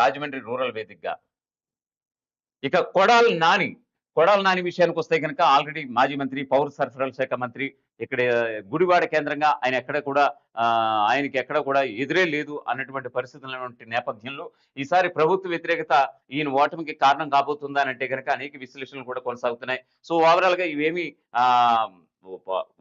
Rajahmundry rural వేదికగా. ఇక కొడాలి నాని కొడాలి నాని విషయానికి వస్తే కనుక ఆల్రెడీ మాజీ మంత్రి పౌర సరఫరాల శాఖ మంత్రి ఇక్కడ గుడివాడ కేంద్రంగా ఆయన ఎక్కడ కూడా ఆయనకి ఎక్కడ కూడా ఎదురే లేదు అన్నటువంటి పరిస్థితుల నేపథ్యంలో ఈసారి ప్రభుత్వ వ్యతిరేకత ఈయన ఓటమికి కారణం కాబోతుందా అంటే కనుక అనేక విశ్లేషణలు కూడా కొనసాగుతున్నాయి. సో ఓవరాల్గా ఇవేమి ఆ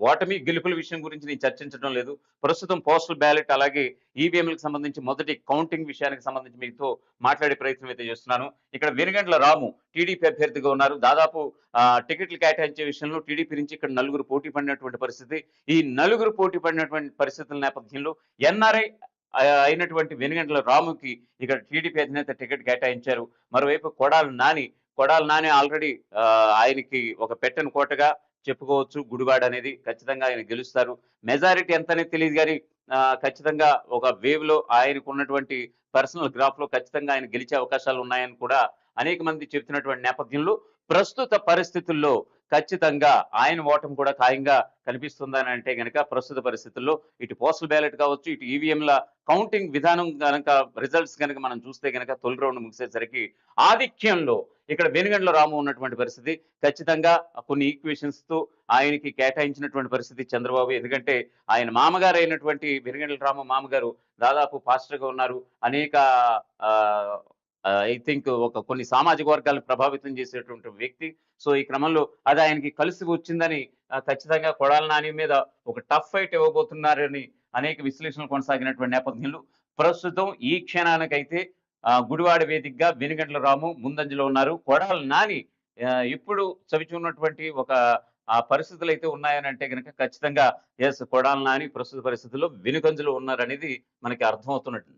ఓటమి గెలుపుల విషయం గురించి నేను చర్చించడం లేదు. ప్రస్తుతం పోస్టల్ బ్యాలెట్ అలాగే ఈవీఎంలకు సంబంధించి మొదటి కౌంటింగ్ విషయానికి సంబంధించి మీతో మాట్లాడే ప్రయత్నం అయితే చేస్తున్నాను. ఇక్కడ వెనుగండ్ల రాము టీడీపీ అభ్యర్థిగా ఉన్నారు. దాదాపు ఆ, టికెట్లు కేటాయించే విషయంలో టీడీపీ నుంచి ఇక్కడ నలుగురు పోటీ పడినటువంటి పరిస్థితి. ఈ నలుగురు పోటీ పడినటువంటి పరిస్థితుల నేపథ్యంలో ఎన్ఆర్ఐ అయినటువంటి వెనుగండ్ల రాముకి ఇక్కడ టీడీపీ అధినేత టికెట్ కేటాయించారు. మరోవైపు కొడాలి నాని కొడాలి నాని ఆల్రెడీ ఆయనకి ఒక పెట్టని కోటగా చెప్పుకోవచ్చు. గుడివాడ అనేది ఖచ్చితంగా ఆయన గెలుస్తారు. మెజారిటీ ఎంతనే తెలియదు కానీ ఖచ్చితంగా ఒక వేవ్లో ఆయనకు ఉన్నటువంటి పర్సనల్ గ్రాఫ్లో ఖచ్చితంగా ఆయన గెలిచే అవకాశాలు ఉన్నాయని కూడా అనేక మంది చెప్తున్నటువంటి నేపథ్యంలో ప్రస్తుత పరిస్థితుల్లో ఖచ్చితంగా ఆయన ఓటమి కూడా ఖాయంగా కనిపిస్తుందని అంటే గనక ప్రస్తుత పరిస్థితుల్లో ఇటు పోస్టల్ బ్యాలెట్ కావచ్చు ఇటు ఈవీఎంల కౌంటింగ్ విధానం కనుక రిజల్ట్స్ కనుక మనం చూస్తే కనుక తొలి రౌండ్ ముగిసేసరికి ఆధిక్యంలో ఇక్కడ వెనుగండ్ల రాము ఉన్నటువంటి పరిస్థితి. ఖచ్చితంగా కొన్ని ఈక్వేషన్స్తో ఆయనకి కేటాయించినటువంటి పరిస్థితి చంద్రబాబు. ఎందుకంటే ఆయన మామగారు అయినటువంటి వెనుగండ్ల రాము మామగారు దాదాపు పాస్టర్గా ఉన్నారు. అనేక ఐ థింక్ ఒక కొన్ని సామాజిక వర్గాలను ప్రభావితం చేసేటువంటి వ్యక్తి. సో ఈ క్రమంలో అది ఆయనకి కలిసి వచ్చిందని ఖచ్చితంగా కొడాల నాని మీద ఒక టఫ్ ఫైట్ ఇవ్వబోతున్నారని అనేక విశ్లేషణలు కొనసాగినటువంటి నేపథ్యంలో ప్రస్తుతం ఈ క్షణానికైతే గుడివాడ వేదికగా వెనుగండ్ల రాము ముందంజలో ఉన్నారు. కొడాల నాని ఇప్పుడు చవిచూన్నటువంటి ఒక ఆ పరిస్థితులు అయితే ఉన్నాయని అంటే కనుక ఖచ్చితంగా ఎస్ కొడాల నాని ప్రస్తుత పరిస్థితుల్లో వెనుకంజలో ఉన్నారనేది మనకి అర్థమవుతున్నట్టు